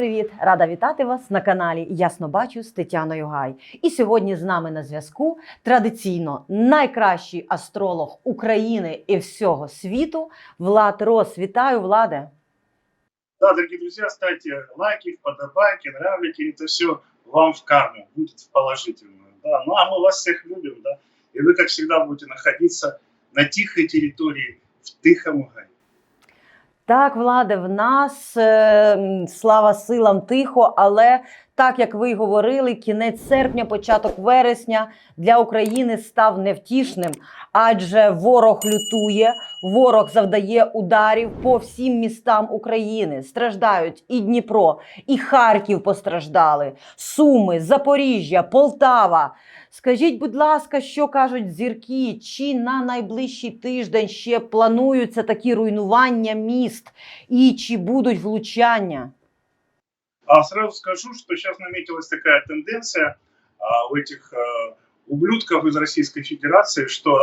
привіт! Рада вітати вас на каналі Ясно Бачу з Тетяною Гай. І сьогодні з нами на зв'язку традиційно найкращий астролог України і всього світу Влад Рос. Вітаю, Владе! Да, дорогие друзья, ставьте лайки, подобайки, нравите, это все вам в карму будет в положительную. Да. Ну а мы вас всех любим, да. И вы, как всегда, будете находиться на тихой территории, в тихом гае. Так, Владе, в нас слава силам тихо, але так як ви говорили, кінець серпня, початок вересня для України став невтішним, адже ворог лютує, ворог завдає ударів по всім містам України. Страждають і Дніпро, і Харків постраждали, Суми, Запоріжжя, Полтава. Скажіть, будь ласка, що кажуть зірки? Чи на найближчий тиждень ще плануються такі руйнування міст, і чи будуть влучання? А сразу скажу, что сейчас наметилась такая тенденция а, у этих а, ублюдков из Российской Федерации, что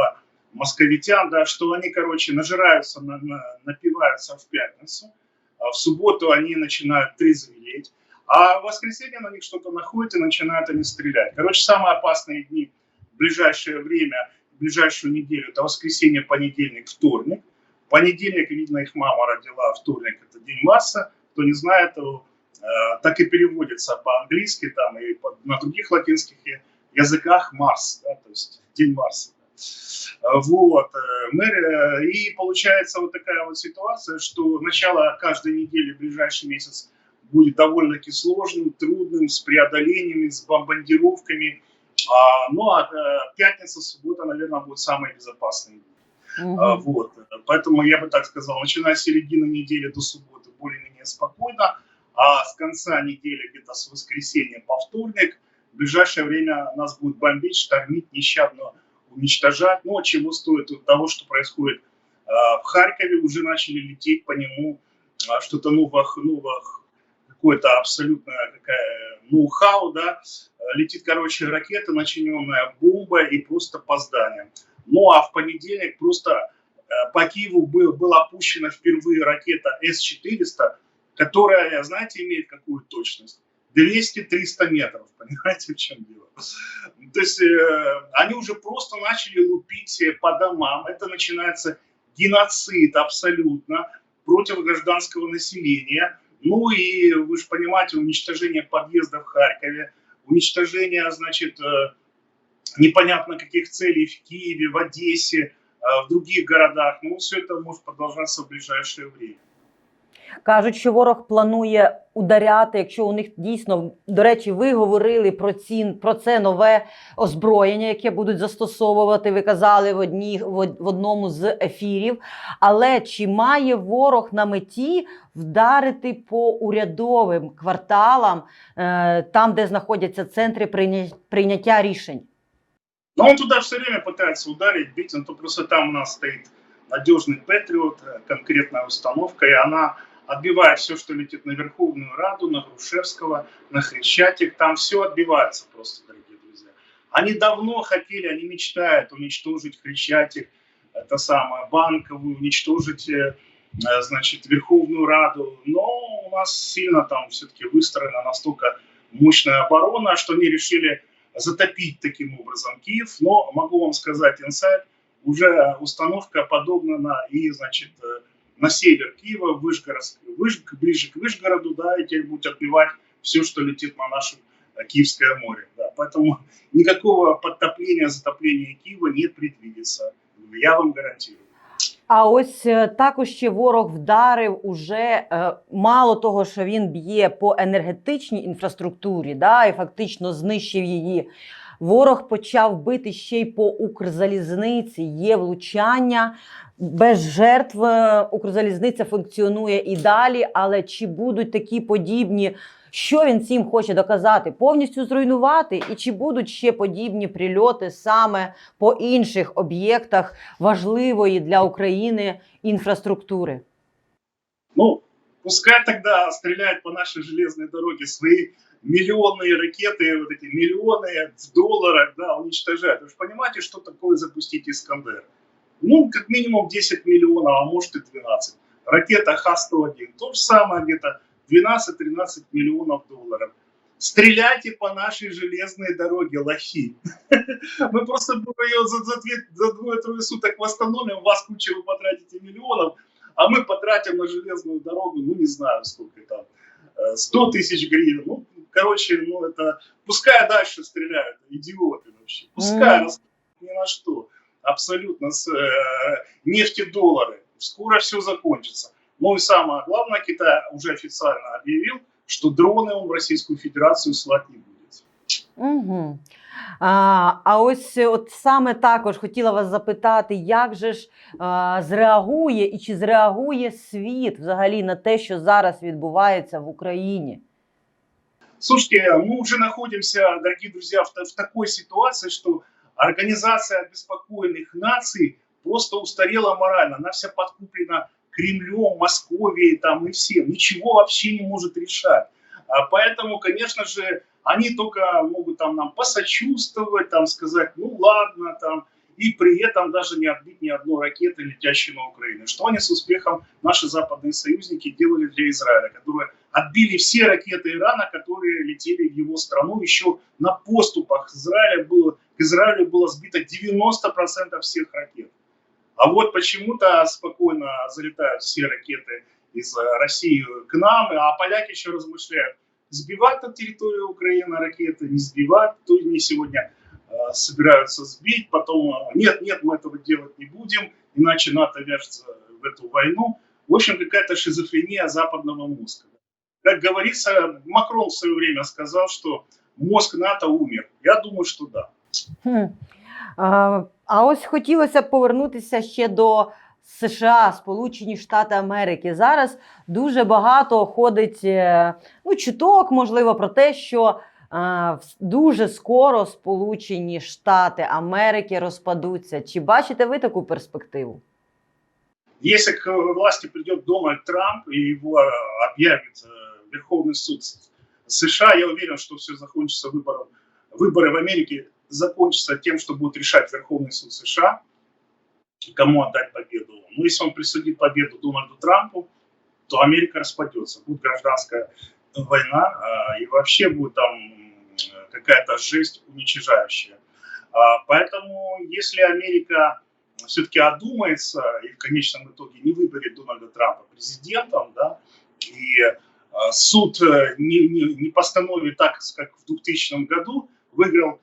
московитян, да, что они, короче, нажираются, на, на- напиваются в пятницу, а в субботу они начинают трезветь, а в воскресенье на них что-то находят и начинают они стрелять. Короче, самые опасные дни в ближайшее время, в ближайшую неделю, это воскресенье, понедельник, вторник. Понедельник, видно, их мама родила, вторник – это день Марса. Кто не знает, то, так и переводится по-английски там и на других латинских языках Марс, да, то есть день Марса. Э, Вот. э, э, и получается вот такая вот ситуация, что начало каждой недели, ближайший месяц, будет довольно-таки сложным, трудным, с преодолениями, с бомбардировками. А, ну а э, пятница, суббота, наверное, будут самые безопасные дни. А, Вот. Поэтому я бы так сказал, начиная с середины недели до субботы более-менее спокойно, а с конца недели, где-то с воскресенья по вторник, в ближайшее время нас будет бомбить, штормить, нещадно уничтожать. Ну, а чего стоит от того, что происходит а, в Харькове, уже начали лететь по нему а, что-то новых, новых какое-то абсолютно какая ноу-хау, да, летит, короче, ракета, начиненная бомба и просто по зданиям. Ну а в понедельник просто по Киеву был, была опущена впервые ракета С-400, которая, знаете, имеет какую точность? 200-300 метров, понимаете, в чем дело? То есть э, они уже просто начали лупить по домам. Это начинается геноцид абсолютно против гражданского населения. Ну и вы же понимаете, уничтожение подъезда в Харькове, уничтожение, значит, э, непонятно каких целей в Киеве, в Одессе, э, в других городах. Ну, все это может продолжаться в ближайшее время. Кажуть, що ворог планує ударяти, якщо у них дійсно, до речі, ви говорили про ці, про це нове озброєння, яке будуть застосовувати. Ви казали в одній в од- в одному з ефірів. Але чи має ворог на меті вдарити по урядовим кварталам, е, там, де знаходяться центри прийня- прийняття рішень? Но он туда все время пытается ударить, бить, но то просто там у нас стоит надежный Патриот, э, конкретная установка, и она отбивает все, что летит на Верховную Раду, на Грушевского, на Хрещатик, там все отбивается просто, дорогие друзья. Они давно хотели, они мечтают уничтожить Хрещатик, это самое, Банковую, уничтожить, э, э, значит, Верховную Раду, но у нас сильно там все-таки выстроена настолько мощная оборона, что они решили затопить таким образом Киев. Но могу вам сказать, инсайт, уже установка подогнана и, значит, э, на север Киева, Вышгородск, Выш, ближе к Вышгороду, да, и теперь будет отбивать все, что летит на наше э, Киевское море. Да. Поэтому никакого подтопления, затопления Киева не предвидится. Я вам гарантирую. А ось е, також ще ворог вдарив уже е, мало того, що він б'є по енергетичній інфраструктурі, да, і фактично знищив її. Ворог почав бити ще й по Укрзалізниці. Є влучання без жертв. е, Укрзалізниця функціонує і далі. Але чи будуть такі подібні? Що він цим хоче доказати? Повністю зруйнувати, і чи будуть ще подібні прильоти саме по інших об'єктах важливої для України інфраструктури? Ну, пускай тогда стреляют по нашей железной дороге свои миллионные ракеты, вот эти миллионы в долларах, да, уничтожают. Вы же понимаете, что такое запустить Искандер? Ну, как минимум 10 миллионов, а может и 12. Ракета Х-101, то же самое где-то 12-13 миллионов долларов. Стреляйте по нашей железной дороге, лохи. Мы просто ее за, двое-трое суток восстановим, вас куча вы потратите миллионов, а мы потратим на железную дорогу, ну не знаю сколько там, 100 тысяч гривен. Ну, короче, ну это, пускай дальше стреляют, идиоты вообще. Пускай, ни на что. Абсолютно с э, нефтедоллары. Скоро все закончится. Ну и самое главное, Китай уже официально объявил, что дрони он в Російську Федерацію слати не буде. Угу. А а ось от саме також хотіла вас запитати, як же ж а, зреагує і чи зреагує світ взагалі на те, що зараз відбувається в Україні? Слушайте, мы уже находимся, дорогие друзья, в, в такой ситуации, что Организация обеспокоенных наций просто устарела морально. Она вся подкуплена Кремлем, Московией там и всем. Ничего вообще не может решать. А поэтому, конечно же, они только могут там нам посочувствовать, там сказать, ну ладно, там, и при этом даже не отбить ни одной ракеты, летящей на Украину. Что они с успехом, наши западные союзники, делали для Израиля, которые отбили все ракеты Ирана, которые летели в его страну. Еще на поступах Израиля было, Израилю было сбито 90% всех ракет. А вот почему-то спокойно залетают все ракеты из России к нам, а поляки еще размышляют, сбивать на территорию Украины ракеты, не сбивать, то они сегодня э, собираются сбить, потом э, нет, нет, мы этого делать не будем, иначе НАТО вяжется в эту войну. В общем, какая-то шизофрения западного мозга. Как говорится, Макрон в свое время сказал, что мозг НАТО умер. Я думаю, что да. Хм. А, а ось хотілося б повернутися ще до США, Сполучені Штати Америки. Зараз дуже багато ходить е, ну, чуток, можливо, про те, що а, дуже скоро Сполучені Штати Америки розпадуться. Чи бачите ви таку перспективу? Если к власти придет Дональд Трамп и его объявит Верховный суд США, я уверен, что все закончится выбором. Выборы в Америке закончится тем, что будет решать Верховный суд США, кому отдать победу. Ну, если он присудит победу Дональду Трампу, то Америка распадется. Будет гражданская война, а, и вообще будет там какая-то жесть уничижающая. А, поэтому, если Америка все-таки одумается и в конечном итоге не выберет Дональда Трампа президентом, да, и а, суд э, не, не, не постановит так, как в 2000 году, выиграл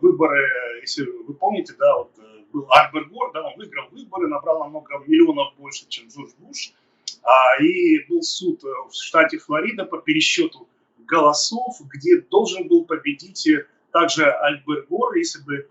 выборы, если вы помните, да, вот э, был Альберт Гор, да, он выиграл выборы, набрал намного миллионов больше, чем Джордж Буш, а, и был суд э, в штате Флорида по пересчету голосов, где должен был победить также Альберт Гор, если бы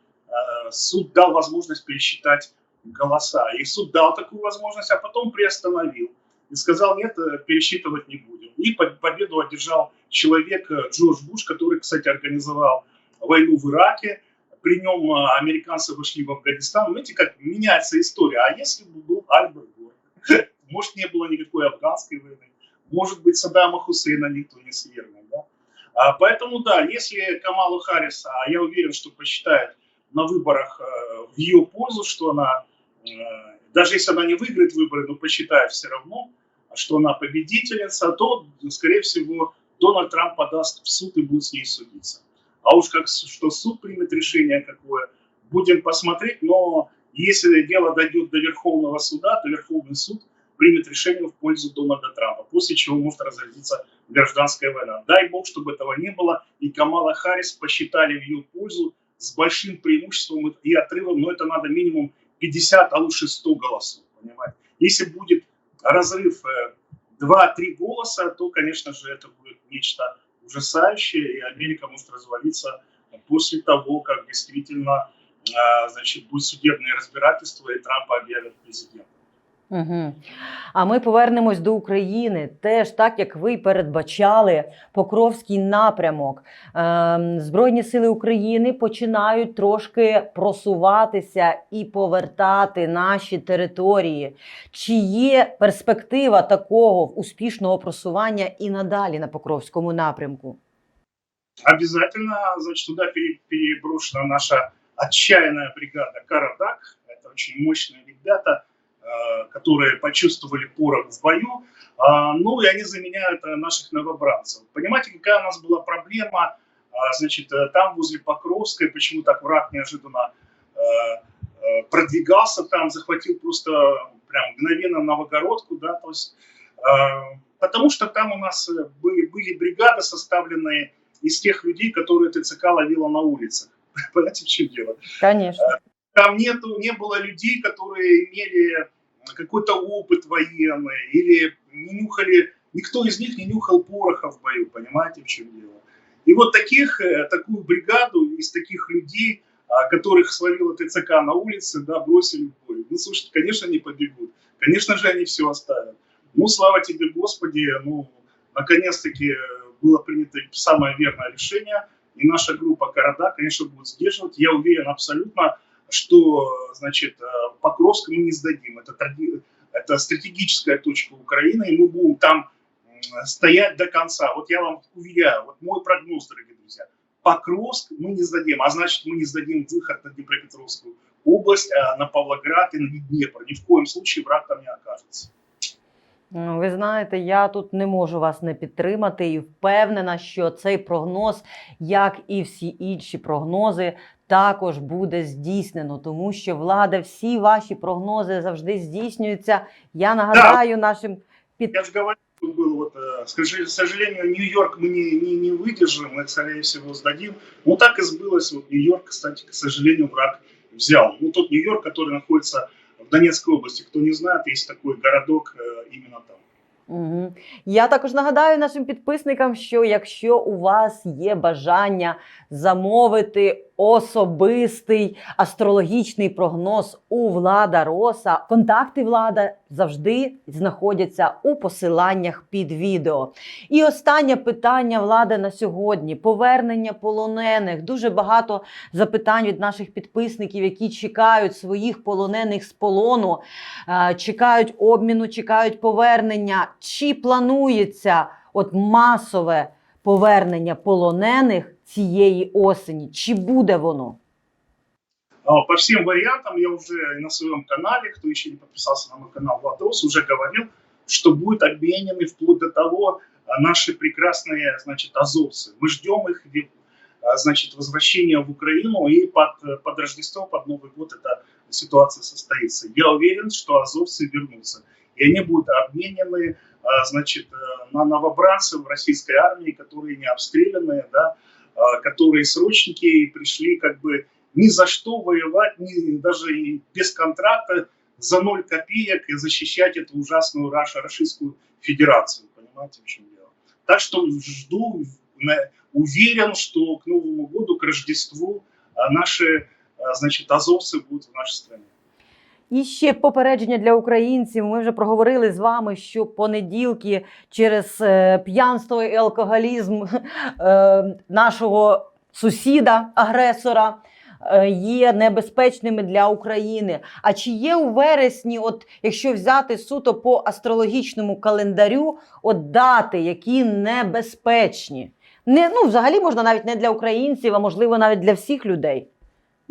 суд дал возможность пересчитать голоса. И суд дал такую возможность, а потом приостановил и сказал, нет, пересчитывать не будем. И победу одержал человек Джордж Буш, который, кстати, организовал войну в Ираке, при нем а, американцы вошли в Афганистан. Видите, как меняется история. А если бы был Альберт Гор? Может, не было никакой афганской войны. Может быть, Саддама Хусейна никто не свергнул. Да? А, поэтому, да, если Камалу Харриса, а я уверен, что посчитает на выборах э, в ее пользу, что она, э, даже если она не выиграет выборы, но посчитает все равно, что она победительница, то, скорее всего, Дональд Трамп подаст в суд и будет с ней судиться. А уж как что суд примет решение какое, будем посмотреть. Но если дело дойдет до Верховного суда, то Верховный суд примет решение в пользу Дональда Трампа, после чего может разразиться гражданская война. Дай бог, чтобы этого не было, и Камала Харрис посчитали в ее пользу с большим преимуществом и отрывом, но это надо минимум 50, а лучше 100 голосов, понимаете. Если будет разрыв 2-3 э, голоса, то, конечно же, это будет нечто ужасающее, и Америка может развалиться после того, как действительно значит, будет судебное разбирательство, и Трампа объявят президентом. Угу. А ми повернемось до України. Теж так як ви передбачали Покровський напрямок. Ем, Збройні сили України починають трошки просуватися і повертати наші території. Чи є перспектива такого успішного просування і надалі на Покровському напрямку? Обязательно, значит, туда переброшена наша отчаянная бригада Карадак. Это очень мощные ребята. Э, которые почувствовали порох в бою. А, ну и они заменяют э, наших новобранцев. Понимаете, какая у нас была проблема, а, значит, э, там возле Покровской, почему так враг неожиданно продвигался там, захватил просто прям мгновенно Новогородку, да, то есть, потому что там у нас были, были бригады, составленные из тех людей, которые ТЦК ловила на улицах. Понимаете, в чем дело? Конечно. Там нету, не было людей, которые имели какой-то опыт военный или не нюхали, никто из них не нюхал пороха в бою, понимаете, в чем дело. И вот таких, э, такую бригаду из таких людей, а, которых словила ТЦК на улице, да, бросили в бой. Ну, слушайте, конечно, не побегут. Конечно же, они все оставят. Ну, слава тебе, Господи, ну, наконец-таки было принято самое верное решение, и наша группа города, конечно, будет сдерживать. Я уверен абсолютно, что, значит, э, Покровск мы не сдадим. Это, это стратегическая точка Украины, и мы будем там стоять до конца. Вот я вам уверяю, вот мой прогноз, дорогие друзья, Покровск мы не сдадим, а значит мы не сдадим выход на Днепропетровскую область, а на Павлоград и на Днепр. Ни в коем случае враг там не окажется. Ну, ви знаєте, я тут не можу вас не підтримати і впевнена, що цей прогноз, як і всі інші прогнози, також буде здійснено, тому що влада, всі ваші прогнози завжди здійснюються. Я нагадаю нашим під... Я же говорю, был вот, к сожалению, Нью-Йорк мы не, не, не выдержим, мы, скорее всего, сдадим. Ну, так и сбылось. Вот Нью-Йорк, кстати, к сожалению, враг взял. Ну, тот Нью-Йорк, который находится в Донецкой области. Кто не знает, есть такой городок именно там. Угу. Я також нагадаю нашим підписникам, що якщо у вас є бажання замовити особистий астрологічний прогноз у влада Роса, контакти влада завжди знаходяться у посиланнях під відео. І останнє питання влади на сьогодні: повернення полонених. Дуже багато запитань від наших підписників, які чекають своїх полонених з полону, е, чекають обміну, чекають повернення. Чи планується от масове повернення полонених цієї осені? Чи буде воно? По всем вариантам я уже на своем канале, кто еще не подписался на мой канал Владос, уже говорил, что будут обменены вплоть до того наши прекрасные, значит, азовцы. Мы ждем их, значит, возвращения в Украину, и под, под Рождество, под Новый год эта ситуация состоится. Я уверен, что азовцы вернутся, и они будут обменены значит, на новобранцев российской армии, которые не обстрелянные, да, которые срочники и пришли как бы ни за что воевать, ни, даже и без контракта, за ноль копеек и защищать эту ужасную Раша, Российскую Федерацию. Понимаете, в чем дело? Так что жду, уверен, что к Новому году, к Рождеству наши, значит, азовцы будут в нашей стране. І ще попередження для українців. Ми вже проговорили з вами, що понеділки через е, п'янство і алкоголізм е, нашого сусіда, агресора. Е, є небезпечними для України. А чи є у вересні, от якщо взяти суто по астрологічному календарю, от дати, які небезпечні? Не, ну, взагалі можна навіть не для українців, а можливо навіть для всіх людей.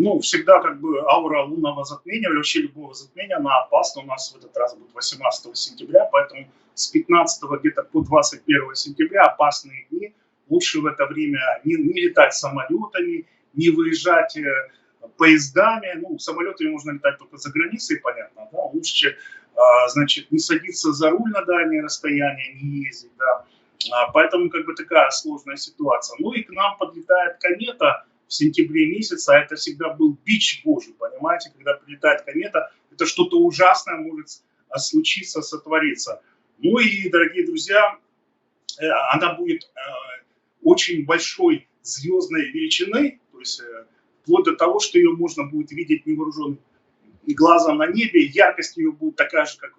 Ну, всегда как бы аура лунного затмения или вообще любого затмения, она опасна. У нас в этот раз будет 18 сентября, поэтому с 15 где-то по 21 сентября опасные дни. Лучше в это время не, не летать самолетами, не выезжать э, поездами. Ну, самолетами можно летать только за границей, понятно, да. Лучше, э, значит, не садиться за руль на дальние расстояния, не ездить, да. А, поэтому как бы такая сложная ситуация. Ну и к нам подлетает комета, в сентябре месяце, а это всегда был бич Божий, понимаете, когда прилетает комета, это что-то ужасное может случиться, сотвориться. Ну и, дорогие друзья, э, она будет э, очень большой звездной величины, то есть э, вплоть до того, что ее можно будет видеть невооруженным глазом на небе, яркость ее будет такая же, как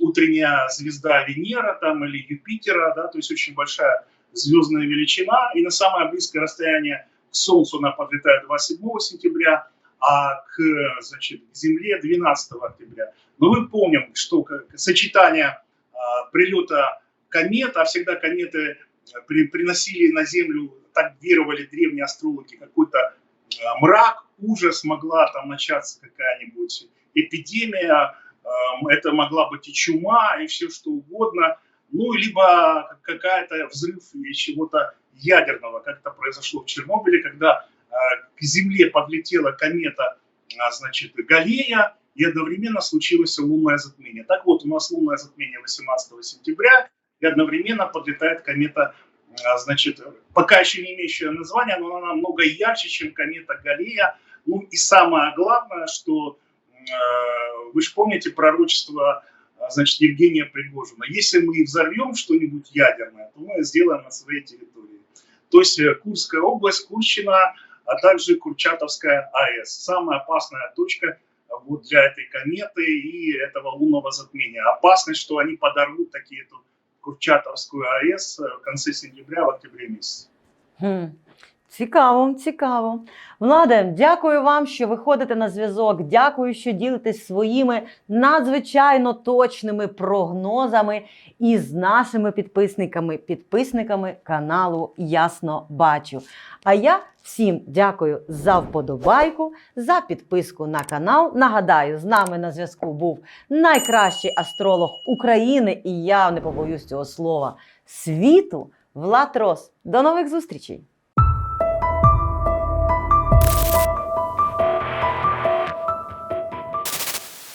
утренняя звезда Венера там, или Юпитера, да, то есть очень большая звездная величина, и на самое близкое расстояние Солнцу она подлетает 27 сентября, а к, значит, к Земле 12 октября. Но мы помним, что сочетание а, прилета комет, а всегда кометы при, приносили на Землю, так веровали древние астрологи, какой-то а, мрак, ужас, могла там начаться какая-нибудь эпидемия, а, это могла быть и чума, и все что угодно. ну, либо какая-то взрыв или чего-то ядерного, как это произошло в Чернобыле, когда э, к Земле подлетела комета, а, значит, Галея, и одновременно случилось лунное затмение. Так вот, у нас лунное затмение 18 сентября, и одновременно подлетает комета, а, значит, пока еще не имеющая названия, но она намного ярче, чем комета Галея. Ну и самое главное, что э, вы же помните пророчество а, значит, Евгения Пригожина. Если мы взорвем что-нибудь ядерное, то мы сделаем на своей территории. То есть э, Курская область, Курщина, а также Курчатовская АЭС. Самая опасная точка э, вот для этой кометы и этого лунного затмения. Опасность, что они подорвут такие эту Курчатовскую АЭС э, в конце сентября, в октябре месяце. Цікаво, цікаво. Владе, дякую вам, що виходите на зв'язок. Дякую, що ділитесь своїми надзвичайно точними прогнозами із нашими підписниками, підписниками каналу Ясно Бачу. А я всім дякую за вподобайку, за підписку на канал. Нагадаю, з нами на зв'язку був найкращий астролог України, і я не побоюсь цього слова світу. Влад Рос. До нових зустрічей!